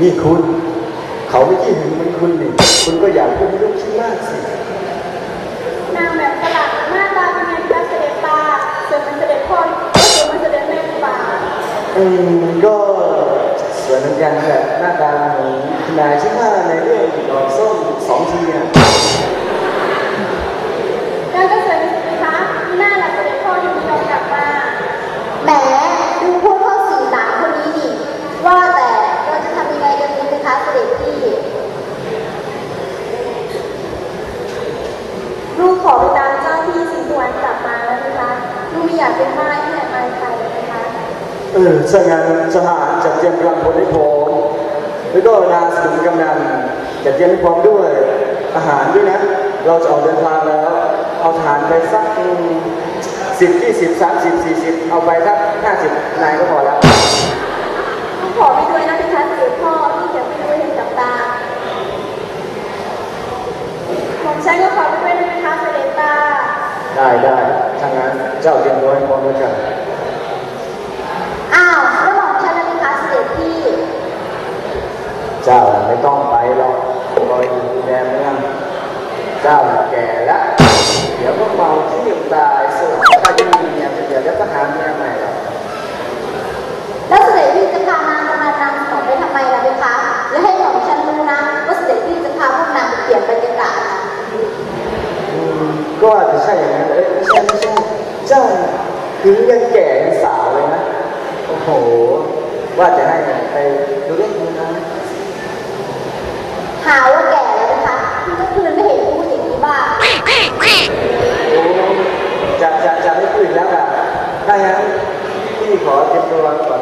นี่คุณ เขาไม่ที่เหึงมันคุณนี่คุณก็อยากคุณลูกชิ้นมากสินางแบบประหลาดหน้าตาเป็นไงคะเสด็จตาเสด็จมันเสด็จพ่อก็เสด็จมันเสด็จแม่ป่าอืมก็ส่วนเหมือนกันแบบหน้าตาของคุณนายชื่อว่าในเรื่องดอกส้มสองทีอะแล้วก็เสด็จคะหน้าแบบเสด็จพ่อที่มันกลับมาแหม สงานสหาจัดเตรียมกำลังพลให้พร้อมแล้วก็นาสุนกำนันจัดเตรียมให้พร้อมด้วยอาหารด้วยนะ เราจะออกเดินทางแล้ว เอาฐานไปสักสิบยี่สิบสามสิบสี่สิบเอาไปสักห้าสิบนายก็พอแล้วขอไปด้วยนะพี่คะสืบพ่อที่จะไปด้วยเห็นกับตาผมใช้ก็ขอไปด้วยนะคะเสด็จตาได้ได้ทางนั้นเจ้าเตรียมตัวใพร้อมแล้วจ้ะ เจ้าไม่ต้องไปหรอกคอยดูแลเมืองเจ้าแก่แล้ว เดี๋ยวก็เมาที่ตายส่วนถ้จะมีเมียเดี๋ยวจะหาเมียใหม่หรอก แล้วเสด็จพี่จะพานางกำนันนางสองไปทำไมล่ะเพคะและให้หม่อมฉันรู้นะว่าเสด็จพี่จะพาพวกนางไปเปลี่ยนบรรยากาศนะ อืมก็อาจจะใช่อย่างนั้นเอ้ยไม่ใช่ไม่ใช่เจ้าถึงยังแก่ยังสาวเลยนะ โอ้โห ว่าจะให้ไปดูเล่นดูนะ หาว่าแก่แล้วนะคะเมื่อคืนไม่เห็นพูดอย่างนี้บ้าง โอ้จะจะจะไม่พูด อีกแล้วค่ะถ้างั้นพี่ขอเตรียมตัวก่อน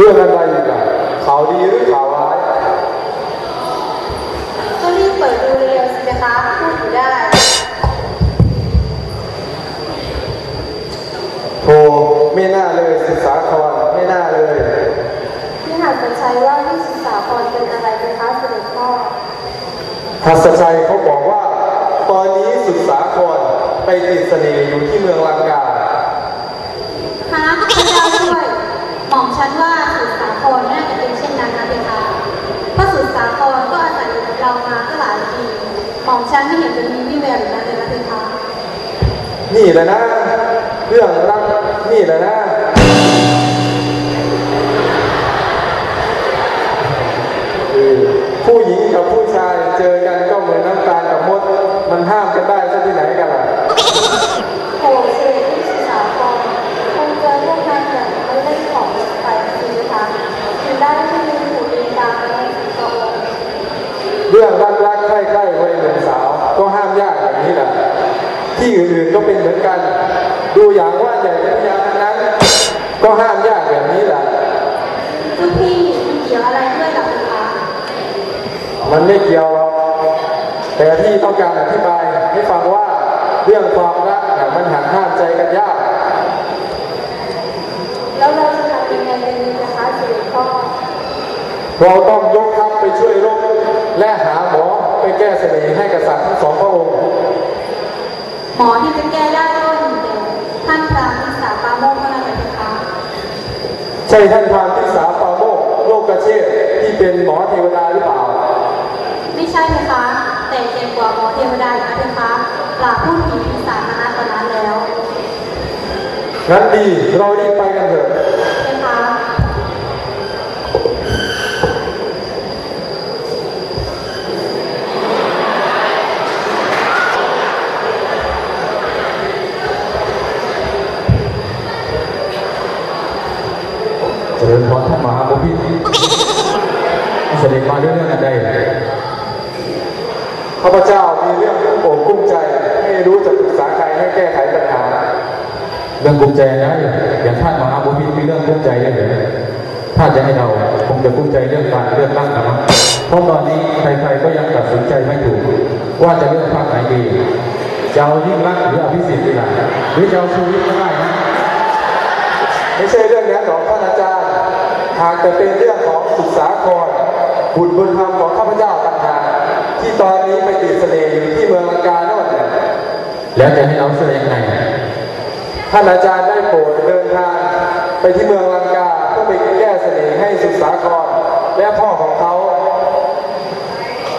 เรื่องอะไรอีกอะข่าวดีหรือข่าวร้ายก็รีบเปิดดูเร็วๆสินะคะพูดอยู่ได้โธ่ไม่น่าเลยศึกษาครไม่น่าเลยที่หัดพิชัยว่าที่ศึกษาพรเป็นอะไรเป็นคะเสด็จพ่อทัศชัยเขาบอกว่า ตอนนี้ศึกษาครไปติดเสน่ห์อยู่ที่เมืองลังกาฮะพระเจ้าช่วยหม่อมฉันว่า ฉันไม่เห็นจะมีวี่แววอย่างนั้นเลยนะเพคะ นี่แหละนะ เรื่องรักนี่แหละนะคือผู้หญิงกับผู้ชายเจอกันก็เหมือนน้ำตาลกับมด มันห้ามกันได้ซะที่ไหนกันล่ะ โอ้เสด็จพี่สุสาครคงเจอพวกนั้นเนี่ยไม่ได้ของไปสิคะถึงได้ที่มีหูดีตามในตัวองค์ เรื่องรักรักใคร่ใคร่วัยหนุ่มสาว ก็ห้ามยากอย่างนี้แหละที่อื่นๆก็เป็นเหมือนกัน ดูอย่างว่าใหญ่พยาทั้งนั้น ก็ห้ามยากแบบนี้แหละทุกพี่มันเกี่ยวอะไรด้วยหรอคะมันไม่เกี่ยวหรอกแต่ที่ต้องการอธิบายให้ฟังว่าเรื่องความรักเนี่ยมันหักห้ามใจกันยาก แล้วเราจะทำยังไงกันดีนะคะเสด็จพ่อเราต้องยกทัพไปช่วยรบและหาหมอไปแก้เสน่ห์ให้กษัตริย์ทั้งสองพระองค์ หมอที่จะแก้ได้ก็มีแต่ท่านพระมิสาปราโมกข์เท่านั้นแหละนะคะ ใช่ท่านพรานทิสาปราโมกข์โลกเชษฐ์ที่เป็นหมอเทวดาหรือเปล่า ไม่ใช่นะคะ แต่เก่งกว่าหมอเทวดาอีกนะเพคะปราบพูดผีปีศาจมานาตอนนั้นแล้ว งั้นดีเรารีบไปกันเถอะเพคะ เจริญพรท่านมหาบพิตรเสด็จมาด้วยเรื่องอะไรข้าพเจ้ามีเรื่องกุ้งโป่งกุ้งใจ ไม่รู้จะปรึกษาใครให้แก้ไขปัญหา เรื่องกุ้มใจนะอย่างท่านมหาบพิตรมีเรื่องกุ้มใจได้เลยถ้าจะให้เราคงจะกุ้มใจเรื่องการเลือกตั้งนะมั้งเพราะตอนนี้ใครๆก็ยังตัดสินใจไม่ถูก ว่าจะเลือกพรรคไหนดีจะเอายิ่งรักษณ์หรืออภิสิทธิ์ดีล่ะหรือจะเอาชูวิทย์ก็ได้นะไม่ใช่เรื่องนั้ากแต่เป็นเรื่องของศึกษาครบุญบุญธรรมของข้าพเจ้าต่างหากที่ตอนนี้ไปติดเสน่ห์อยู่ที่เมืองลังกาโน่นเนี่ยแล้วจะให้เราช่วยยังไงท่านอาจารย์ได้โปรดเดินทางไปที่เมืองลังกาเพื่อไปแก้เสน่ห์ให้ศึกษาครและพ่อของเขา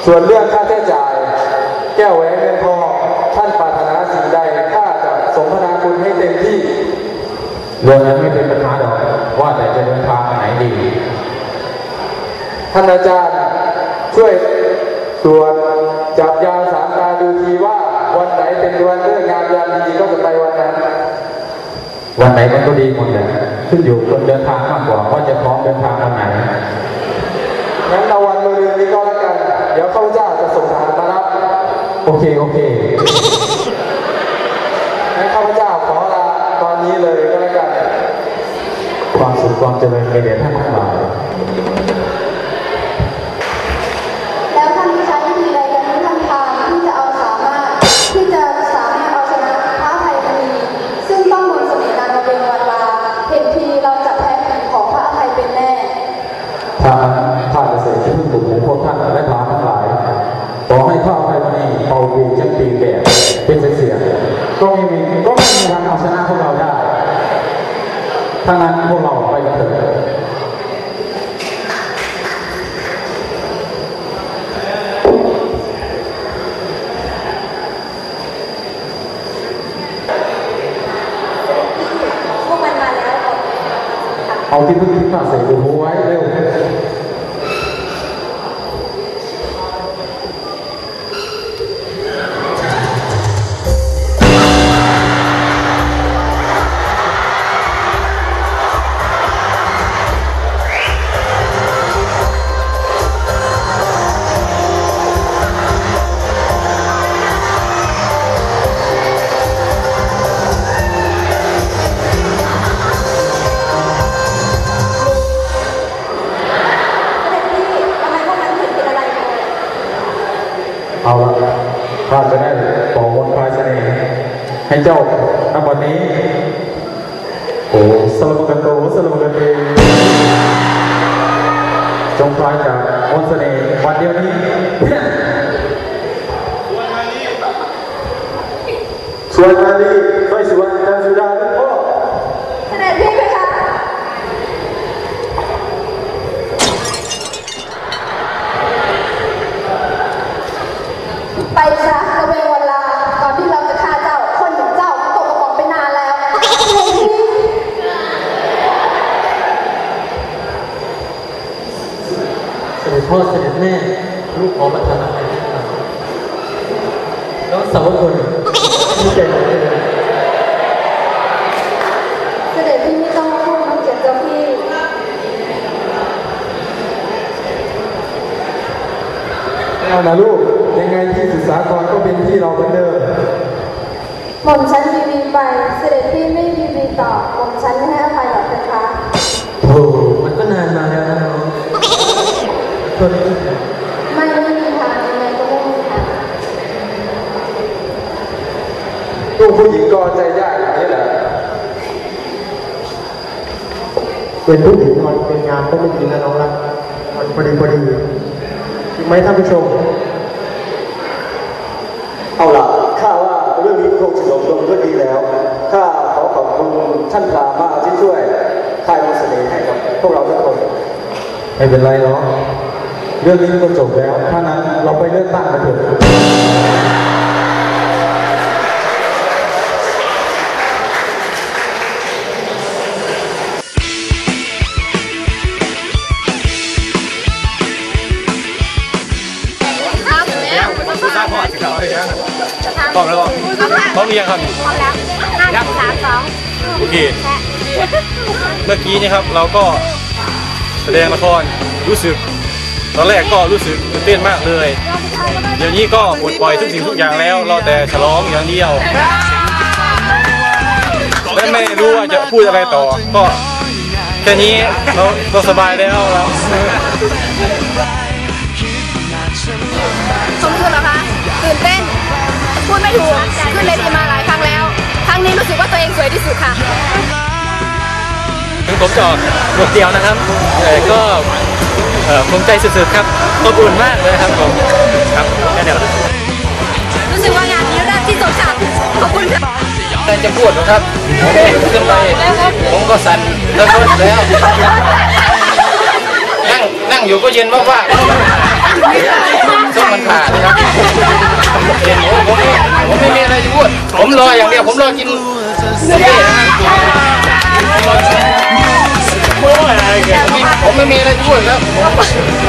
ส่วนเรื่องค่าใช้จ่าย แก้วแหวนเงินทองท่านปรารถนาสิ่งใดข้าจะสมนาคุณให้เต็มที่เรื่องนั้นไม่เป็นปัญหาหรอก ว่าแต่จะเดินทางไปไหนดี ท่านอาจารย์ช่วยตรวจจับยามสามตาดูทีว่าวันไหนเป็นวันเลิกงามยามดีก็จะไปวันนั้น วันไหนมันก็ดีหมดแหละขึ้นอยู่คนเดินทางมากกว่าว่าจะพร้อมเดินทางวันไหนงั้นเอาวันมะรืนนี้ก็แล้วกัน เดี๋ยวข้าพเจ้าจะส่งทหารมารับโอเคโอเคงั้นข้าพเจ้าขอลาตอนนี้เลยก็แล้วกัน ความสุขความเจริญในเดชท่านทั้งหลายแล้วท่านใช้วิธีใดกันที่ท่านทางที่จะเอาสามารถที่จะสามารถเอาชนะท้าไทยมณีซึ่งต้องมนต์เสน่ห์นางมาเป็นวันลาเห็นทีเราจะแพ้แข่งของพระอภัยเป็นแน่ถ้าข้าจะเสกที่พึ่งบุญของพวกท่านและทานทั้งหลายขอให้ข้าพเจ้านี้เป่าวีจังปีแก่เป็นเสียงก็ไม่มีก็ไม่มีทางเอาชนะพวกเราได้ ถ้างั้นพวกเราไปกันเถอะพวกมันมาแล้วเอาที่พึ่งที่ข้าเสกดูไว้ ได้บอกมนต์คลายเสน่ห์ให้เจ้าณวันนี้โอ้สลมกันโตสลมกันเองจงคลายจากมนต์เสน่ห์วันเดียวนี้สวนนาลีช่สวรรณจันทร์สุดาลูกพ่อเสด็จพี่เพคะไปซะ พ่อเสด็จแม่ลูกขอประทานอภัยทุกท่านแล้วสาวกคนมีใจหน่อยเลยเสด็จพี่ไม่ต้องพูดมันเจ็บเจ้าพี่เอานะลูกยังไงที่ศึกษากรก็เป็นที่เราเหมือนเดิมหม่อมฉันวีวีไปเสด็จ คนไม่ไม่มีทางยังไงก็ไม่มีทางลูกผู้หญิงก็ใจยากอย่างนี้แหละเป็นผู้หญิงมันเป็นงานก็ไม่ดีนะน้องรักมันพอดีพอดีจริงไหมท่านผู้ชม เอาล่ะข้าว่าเรื่องนี้คงจะจบลงด้วยดีแล้วข้าขอขอบคุณท่านพรามมากที่ช่วยคลายมนต์เสน่ห์ให้กับพวกเราทุกคน ไม่เป็นไรหรอก เรื่องนี้ก็จบแล้ว ถ้านั้นเราไปเลือกตั้งกันเถอะพร้อมแล้วพร้อมหรือยังครับพร้อมแล้วห้าสี่สามสองโอเค เมื่อกี้นี่ครับเราก็แสดงละครรู้สึก ตอนแรกก็รู้สึกตื่นเต้นมากเลย เดี๋ยวนี้ก็ปลดปล่อยทุกสิ่งทุกอย่างแล้ว เราแต่ฉลองอย่างเดียวและไม่รู้ว่าจะพูดอะไรต่อ ก็แค่นี้เราเราสบายแล้วเราสมคือเหรอคะตื่นเต้น พูดไม่ถูก ขึ้นเลยทีมาหลายครั้งแล้ว ครั้งนี้รู้สึกว่าตัวเองสวยที่สุดค่ะถึงผมจะออกบทเดียวนะครับแต่ก็เอ่อ ภูมิใจสุดๆครับอบอุ่นมากเลยครับผมครับแค่เดียวรู้สึกว่างานนี้เลิศที่สุดค่ะขอบคุณค่ะแต่จะพูดนะครับขึ้นไปผมก็สั่นแล้วก็แล้วนั่งนั่งอยู่ก็เย็นมากว่าช่วงมันผ่านนะครับเย็นผมผมผมไม่มีอะไรจะพูดผมรออย่างเดียวผมรอกิน ผมไม่มีอะไรช่วยแล้ว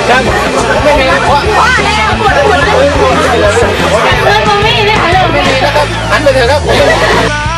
ช่างผมไม่มีอะไรเพราะว่าแล้วปวดปวดเลยปวดเลยมันไม่ได้หาเรื่องไม่มีนะครับหันไปเถอะครับ